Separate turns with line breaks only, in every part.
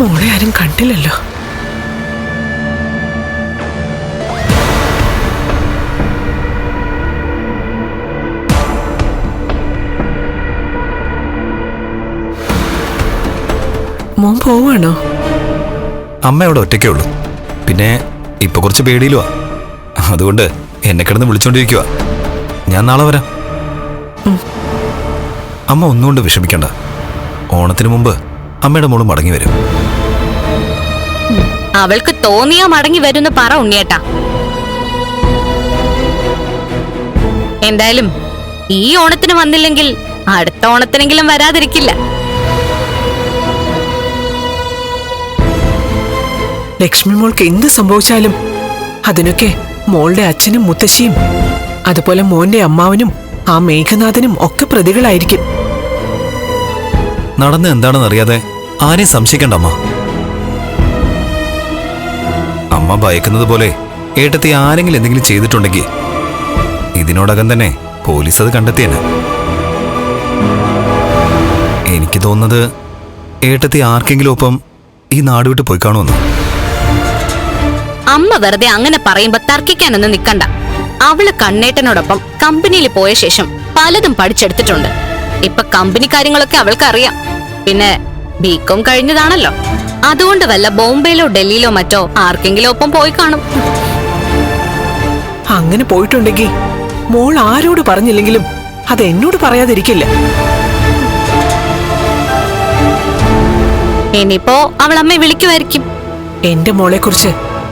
മോളെ ആരും കണ്ടില്ലല്ലോ. മോൻ പോവാണോ
അമ്മ അവിടെ ഒറ്റയ്ക്കേ ഉള്ളൂ. പിന്നെ ഇപ്പൊ കുറച്ച് പേടിയിലുവാ. അതുകൊണ്ട് എന്നെ കിടന്ന് വിളിച്ചോണ്ടിരിക്കുക ഞാൻ നാളെ വരാം. അമ്മ ഒന്നുകൊണ്ട് വിഷമിക്കണ്ട. ഓണത്തിന് മുമ്പ് അമ്മയുടെ മോൾ മടങ്ങി വരും.
അവൾക്ക് തോന്നിയാ മടങ്ങി വരുന്ന പറ ഉണ്ണിയേട്ടാ. എന്തായാലും ഈ ഓണത്തിന് വന്നില്ലെങ്കിൽ അടുത്ത ഓണത്തിനെങ്കിലും വരാതിരിക്കില്ല.
ലക്ഷ്മി മോൾക്ക് എന്ത് സംഭവിച്ചാലും അതിനൊക്കെ മോളുടെ അച്ഛനും മുത്തശ്ശിയും അതുപോലെ മോന്റെ അമ്മാവനും ആ മേഘനാഥനും ഒക്കെ പ്രതികളായിരിക്കും.
നടന്ന് എന്താണെന്ന് അറിയാതെ ആരെയും സംശയിക്കണ്ട അമ്മ. അമ്മ ഭയക്കുന്നത് പോലെ ഏട്ടത്തി ആരെങ്കിലും എന്തെങ്കിലും ചെയ്തിട്ടുണ്ടെങ്കിൽ ഇതിനോടകം തന്നെ പോലീസ് അത് കണ്ടെത്തിയാണ് എനിക്ക് തോന്നുന്നത് ഏട്ടത്തി ആർക്കെങ്കിലും ഒപ്പം ഈ നാട് വിട്ട് പോയി കാണുമെന്ന്.
അമ്മ വെറുതെ അങ്ങനെ പറയുമ്പോ തർക്കിക്കാനൊന്നും നിക്കണ്ട. അവൾ കണ്ണേട്ടനോടൊപ്പം കമ്പനിയിൽ പോയ ശേഷം പലതും പഠിച്ചെടുത്തിട്ടുണ്ട്. ഇപ്പൊ കമ്പനി കാര്യങ്ങളൊക്കെ അവൾക്ക് അറിയാം പിന്നെ ബികോം കഴിഞ്ഞതാണല്ലോ. അതുകൊണ്ട് വല്ല ബോംബെയിലോ ഡൽഹിയിലോ മറ്റോ ആർക്കെങ്കിലും ഒപ്പം പോയി കാണും.
അങ്ങനെ പോയിട്ടുണ്ടെങ്കിൽ മോൾ ആരോട് പറഞ്ഞില്ലെങ്കിലും അത് എന്നോട് പറയാതിരിക്കില്ല.
ഇനിയിപ്പോ അവൾ അമ്മയെ വിളിക്കുമായിരിക്കും.
എന്റെ മോളെ കുറിച്ച്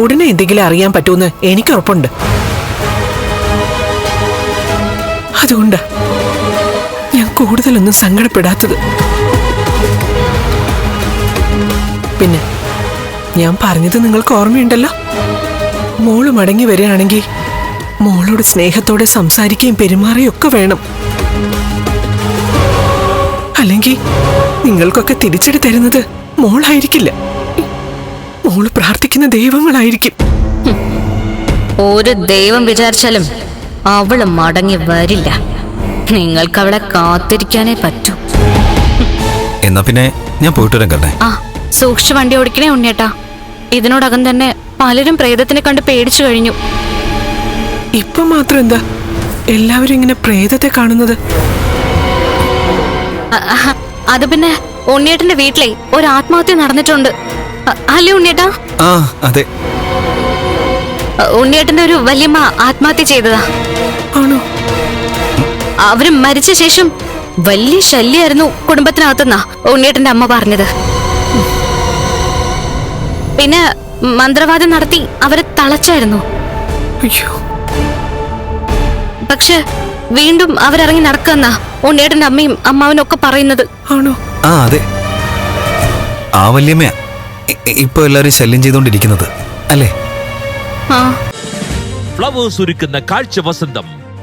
ഉടനെ എന്തെങ്കിലും അറിയാൻ പറ്റുമെന്ന് എനിക്ക് ഉറപ്പുണ്ട് അതുകൊണ്ടാ കൂടുതലൊന്നും സങ്കടപ്പെടാത്തത്. പിന്നെ ഞാൻ പറഞ്ഞത് നിങ്ങൾക്ക് ഓർമ്മയുണ്ടല്ലോ? മോൾ മടങ്ങി വരികയാണെങ്കിൽ മോളോട് സ്നേഹത്തോടെ സംസാരിക്കുകയും പെരുമാറുകയും ഒക്കെ വേണം. അല്ലെങ്കിൽ നിങ്ങൾക്കൊക്കെ തിരിച്ചടി തരുന്നത് മോളായിരിക്കില്ല. മോൾ പ്രാർത്ഥിക്കുന്ന ദൈവങ്ങളായിരിക്കും.
ഒരു ദൈവം വിചാരിച്ചാലും അവൾ മടങ്ങി വരില്ല. നിങ്ങൾക്ക് അവിടെ കാത്തിരിക്കാനേ പറ്റൂ.
എന്നാ പിന്നെ ഞാൻ പോയിട്ട് വരാൻ കണ്ടേ
ആ സൂക്ഷിച്ച് വണ്ടി ഓടിക്കണേ ഉണ്ണിയേട്ടാ. ഇതിനോടകം തന്നെ പലരും പ്രേതത്തിനെ കണ്ട് പേടിച്ചു കഴിഞ്ഞു.
ഇപ്പൊ മാത്രം എന്താ? എല്ലാവരും ഇങ്ങനെ പ്രേതത്തെ കാണുന്നത്.
അ- അഹ, അത് പിന്നെ ഉണ്ണിയേട്ടന്റെ വീട്ടിലെ ഒരു ആത്മഹത്യ നടന്നിട്ടുണ്ട്. അ- അല്ലേ ഉണ്ണിയേട്ടാ?
ആ അതെ.
അ, ഉണ്ണിയേട്ടന്റെ ഒരു വലിയമ്മ ആത്മഹത്യ ചെയ്തതാ. അവർ മരിച്ച ശേഷം വലിയ ശല്യായിരുന്നു കുടുംബത്തിനകത്തുനിന്നാ ഉണ്ണിയേട്ടന്റെ അമ്മ പറഞ്ഞത്. പിന്നെ മന്ത്രവാദം നടത്തി അവരെ തളച്ചായിരുന്നു.
അയ്യോ.
പക്ഷെ വീണ്ടും അവരിറങ്ങി നടക്കുന്ന ഉണ്ണിയേട്ടന്റെ അമ്മയും അമ്മാവനും ഒക്കെ പറയുന്നത്.
ആണോ?
ആ അതെ. ആ വല്യമ്മയാ. ഇപ്പൊ എല്ലാരും ശല്യം ചെയ്തോണ്ടിരിക്കുന്നത് അല്ലേ?
ആ.
ഫ്ലവേഴ്സ് ഒരുക്കുന്ന കാഴ്ച വസന്തം.